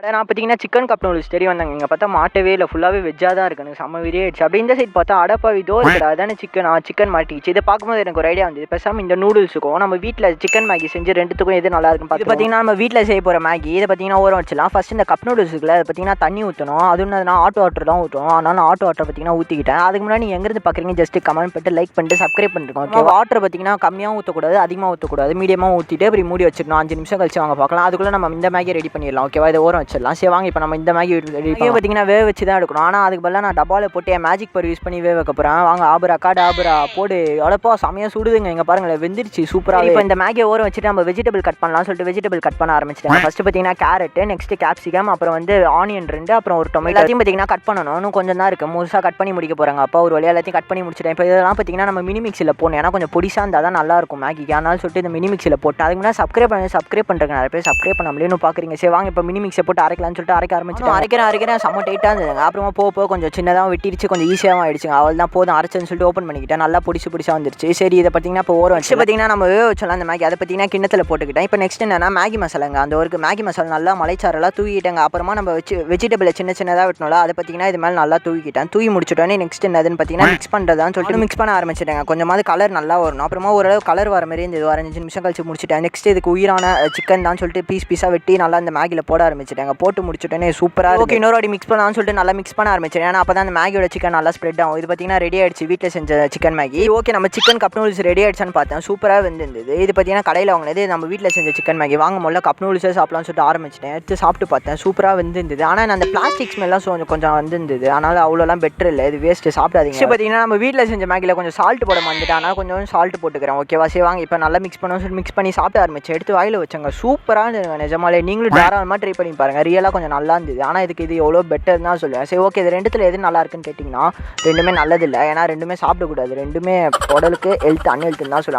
அட நான் பார்த்தீங்கன்னா சிக்கன் கப் நூடுல்ஸ் தெரிய வந்தாங்க. இங்கே பார்த்தா மாட்டவே இல்லை. ஃபுல்லாகவே வெஜ்ஜாக தான் இருக்கு. எனக்கு செம்ம விரியாயிடுச்சு அப்படி இந்த சைட் பார்த்தா அடப்பா இதோ இருக்குடா. அதானே சிக்கன் சிக்கன் மாட்டிச்சு இதை பார்க்கும்போது எனக்கு ஒரு ஐடியா வந்து பேசாமல் இந்த நூடுல்ஸுக்கும் நம்ம வீட்டில் சிக்கன் மேகி செஞ்சு ரெண்டுத்துக்கும் எது நல்லா இருக்கும் பார்த்து பார்த்தீங்கன்னா நம்ம வீட்டில் செய்ய போகிற மேகி இதை பார்த்தீங்கன்னா ஊற வச்சலாம் ஃபர்ஸ்ட் இந்த கப் நூடுல்ஸ் இருக்குல்ல அதை பார்த்தீங்கன்னா தண்ணி ஊற்றணும் அது ஒன்று நான் ஆட்டோ வாட்டர் தான் ஊற்றணும் அதனால நான் ஆட்டோ வாட்டர் பார்த்தீங்கன்னா ஊற்றிக்கிட்டேன் அதுக்கு முன்னாடி நீங்கள் எங்கேருந்து பார்க்குறீங்க ஜஸ்ட் கமெண்ட் பண்ணிட்டு லைக் பண்ணிட்டு சப்ஸ்கிரைப் பண்ணிருக்கோம் ஓகே வாட்டர் பார்த்தீங்கன்னா கம்மியாக ஊற்றக்கூடாது அதிகமாக ஊற்றக்கூடாது மீடியமாக ஊற்றிட்டு அப்படி மூடி வச்சிடணும். அஞ்சு நிமிஷம் கழிச்சு வாங்க பார்க்கலாம். அதுக்குள்ளே நம்ம இந்த மேகி ரெடி பண்ணிடலாம் ஓகேவா இதை ஊற வச்சிடலாம். சரி வாங்க இப்போ நம்ம இந்த மேகி ரெடி பார்த்தீங்கன்னா வேக வச்சு தான் எடுக்கணும். ஆனால் அதுக்கு பதிலாக நான் டப்பாவில் போட்டு என் மேஜிக் பர் யூஸ் பண்ணி வேக வைக்க போகிறேன் வாங்க ஆபரா காடு ஆபரா போடு. அவ்வளோப்பா செமையாக சுடுதுங்க. இங்கே பாருங்களேன் வெந்துருச்சு சூப்பராக இப்போ இந்த மேகியை ஓரம் வச்சுட்டு நம்ம வெஜிடபிள் கட் பண்ணலாம் சொல்லிட்டு வெஜிடபிள் கட் பண்ண ஆரம்பிச்சிட்டேன். ஃபஸ்ட்டு பார்த்தீங்கன்னா கேரட்டு நெக்ஸ்ட் கேப்சிகம் அப்புறம் வந்து ஆனியன் ரெண்டு அப்புறம் ஒரு டொமேட்டோ எல்லாத்தையும் பார்த்தீங்கன்னா கட் பண்ணணும். இன்னும் கொஞ்சம் தான் இருக்குது முழுசாக கட் பண்ணி முடிக்க போகிறாங்க அப்பா ஒரு வழியாக எல்லாத்தையும் கட் பண்ணி முடிச்சிட்டேன். இப்போ இதெல்லாம் பார்த்தீங்கன்னா நம்ம மினி மிக்ஸில் போகணும் ஏன்னா கொஞ்சம் பொடிசாக இருந்தால் தான் நல்லா இருக்கும் மேகிக்கு அதனால சொல்லிட்டு இந்த மினி மிக்ஸில் போட்டு அதுக்கு முன்னாடி சப்ஸ்கிரைப் பண்ணி சப்ஸ்கிரைப் பண்ணுறேங்க நிறைய பேர் சப்ஸ்கிரைப் பண்ணாமலே இன்னும் பார்க்குறீங்க சரி வாங்க இப்போ மினி மிக்ஸை போட்டு அரைக்கலாம்னு சொல்லிட்டு அரைக்க ஆரம்பிச்சு அரைக்கிறேன் அரைக்கிறேன். செம்ம டைட்டாக இருந்ததுங்க. அப்புறமா போக போக கொஞ்சம் சின்னதாக வெட்டிருச்சு கொஞ்சம் ஈஸியாகவும் ஆயிடுச்சுங்க. அவள் தான் போதும் அரைச்சேன்னு சொல்லிட்டு ஓப்பன் பண்ணிக்கிட்டேன். நல்லா பிடிச்சி பிடிச்சா வந்துருச்சு. சரி இதை பார்த்தீங்கன்னா இப்போ ஓரம் வச்சு பார்த்தீங்கன்னா நம்ம வேக வச்சலாம் அந்த மேகி. அதை பார்த்தீங்கன்னா கிண்ணத்தில் போட்டுக்கிட்டேன். இப்போ நெக்ஸ்ட் என்னன்னா மேகி மசாலாங்க. அந்த ஒரு மேகி மசாலா நல்லா மலைச்சாரெல்லாம் தூக்கிட்டேங்க அப்புறமா நம்ம வச்சு வெஜிடபிளை சின்ன சின்னதாக வெட்டணும்ல அதை பார்த்தீங்கன்னா இது மேலே நல்லா தூக்கிட்டேன் தூக்கி முடிச்சுட்டோன்னே நெக்ஸ்ட் என்னதுன்னு பார்த்தீங்கன்னா மிக்ஸ் பண்ணுறதான்னு சொல்லிட்டு மிக்ஸ் பண்ண ஆரம்பிச்சிட்டேங்க. கொஞ்சமாவது கலர் நல்லா வரணும். அப்புறமா ஓரளவு கலர் வர மாதிரி இந்த ஒரு அஞ்சு நிமிஷம் கழிச்சு முடிச்சிட்டேன். நெக்ஸ்ட் இதுக்கு உயிரான சிக்கன் தான் சொல்லிட்டு பீஸ் பீஸாக வெட்டி நல்லா அந்த மேகியில் போட ஆரம்பிச்சிட்டாங்க போட்டு முடிச்சுட்டோன்னே சூப்பராக ஓகே இன்னொரு வாட்டி மிக்ஸ் பண்ணலாம்னு சொல்லிட்டு நல்லா மிக்ஸ் பண்ண ஆரம்பிச்சேன். ஏன்னா அப்போ தான் அந்த மேகியோட சிக்கன் நல்லா ஸ்ப்ரெட் ஆகும். இது பார்த்தீங்கன்னா ரெடி ஆயிடுச்சு. வீட்டில் செஞ்ச சிக்கன் மேகி. ஓகே நம்ம சிக்கன் கப் நூடுல்ஸ் ரெடி ஆயிடுச்சான்னு பார்த்தேன். சூப்பராக வெந்திருந்தது. இது பார்த்தீங்கன்னா கடையில் வாங்கினது. நம்ம வீட்டில் செஞ்ச சிக்கன் மேகி. வாங்க முதல்ல கப் நூடுல்ஸே சாப்பிடலாம்னு சொல்லிட்டு ஆரம்பிச்சிட்டேன். எடுத்து சாப்பிட்டு பார்த்தேன். சூப்பராக வெந்திருந்தது. ஆனால் அந்த பிளாஸ்டிக் ஸ்மெல்லாம் கொஞ்சம் கொஞ்சம் வந்திருந்தது. அதனால் அவ்வளோலாம் பெட்டர் இல்லை. இது வேஸ்ட்டு சாப்பிடாதீங்க. பார்த்தீங்கன்னா நம்ம வீட்டில் செஞ்ச மேகியில் கொஞ்சம் சால்ட் போட மாட்டேன் ஆனால் கொஞ்சம் சால்ட் போட்டுக்கிறேன். ஓகேவா சரி வாங்க. இப்போ நல்லா மிக்ஸ் பண்ணுவோம் சொல்லி மிக்ஸ் பண்ணி சாப்பிட ஆரம்பிச்சு எடுத்து வாயில் வச்சாங்க. சூப்பராக நிஜமாலே. நீங்களும் தாராளமாக ட்ரை பண்ணி பாருங்க. ரியலாக கொஞ்சம் நல்லா இருந்தது. ஆனால் இதுக்கு இது எவ்வளோ பெட்டர் தான் சொல்லுவேன். சரி ஓகே இது ரெண்டுத்தில் எது நல்லா இருக்குன்னு கேட்டிங்கன்னா ரெண்டுமே நல்லதில்லை. ஏன்னா ரெண்டுமே சாப்பிடக்கூடாது. ரெண்டுமே உடலுக்கு ஹெல்த் அன்ஹெல்த்துன்னு தான் சொல்லுவேன்